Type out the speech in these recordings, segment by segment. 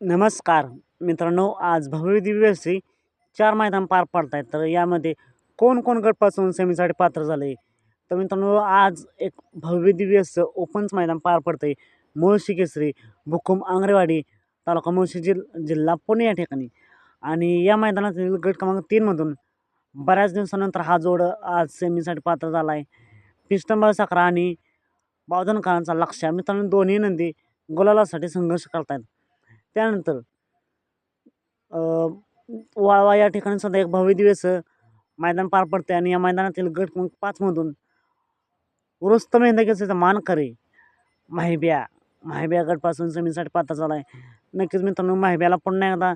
नमस्कार. मित्रांनो आज भव्य दिव्य चार मैदान पार पडत आहेत तर यामध्ये कोण कोण गटपासून सेमीसाठी पात्र झाले? तर मित्रांनो आज एक भव्य दिव्यस ओपनच मैदान पार पडतं आहे मुळशी केसरी भुकुम आंगरेवाडी तालुका मुळशी जिल जिल्हा पुणे या ठिकाणी. आणि या मैदानातील गट क्रमांक तीनमधून बऱ्याच दिवसानंतर हा जोड आज सेमीसाठी पात्र झाला आहे पिस्टंबळ साखरा आणि बावधनकरांचा लक्ष मित्रांनो दोन्ही नंदी गुलालासाठी संघर्ष करतायत. त्यानंतर वाळवा या ठिकाणी सुद्धा एक भव्य दिवस मैदान पार पडते आणि या मैदानातील गट क्रमांक पाचमधून रुस्तम मान मानकरी माहिब्या माहिब्या गटपासून जमिनीसाठी पात्र झाला आहे नक्कीच मित्रांनो माहिब्याला पुन्हा एकदा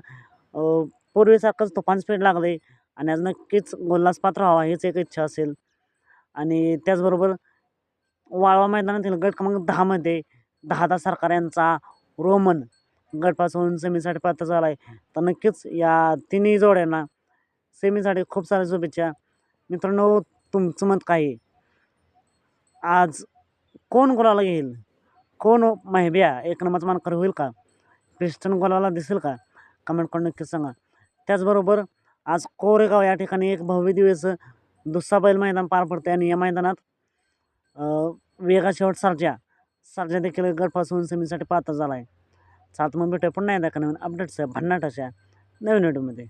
पूर्वीसारखंच तुफान स्पीड लागले आणि आज नक्कीच गोल्लास पात्र व्हावा हीच एक इच्छा असेल. आणि त्याचबरोबर वाळवा मैदानातील गट क्रमांक दहामध्ये दहादा सरकार यांचा रोमन गटपासून सेमीसाठी पात्र झाला आहे तर नक्कीच या तिन्ही जोड्यांना सेमीसाठी खूप साऱ्या शुभेच्छा. मित्रांनो तुमचं मत काय आज कोण गोलाला घेईल कोण महिब्या? एक नंबरचा मानकर होईल का? पिस्टन गोलाला दिसेल का? कमेंट करून नक्कीच सांगा. त्याचबरोबर आज कोरेगाव या ठिकाणी एक भव्य दिवस दुसरा बैल मैदान पार पडते आणि या मैदानात वेगा शेवट सर्जा. सर्जा देखील गटपासून सेमीसाठी पात्र झाला आहे सात मग भेटूया पुन्हा एकदा का नवीन भन्नाट अशा नवीन व्हिडिओमध्ये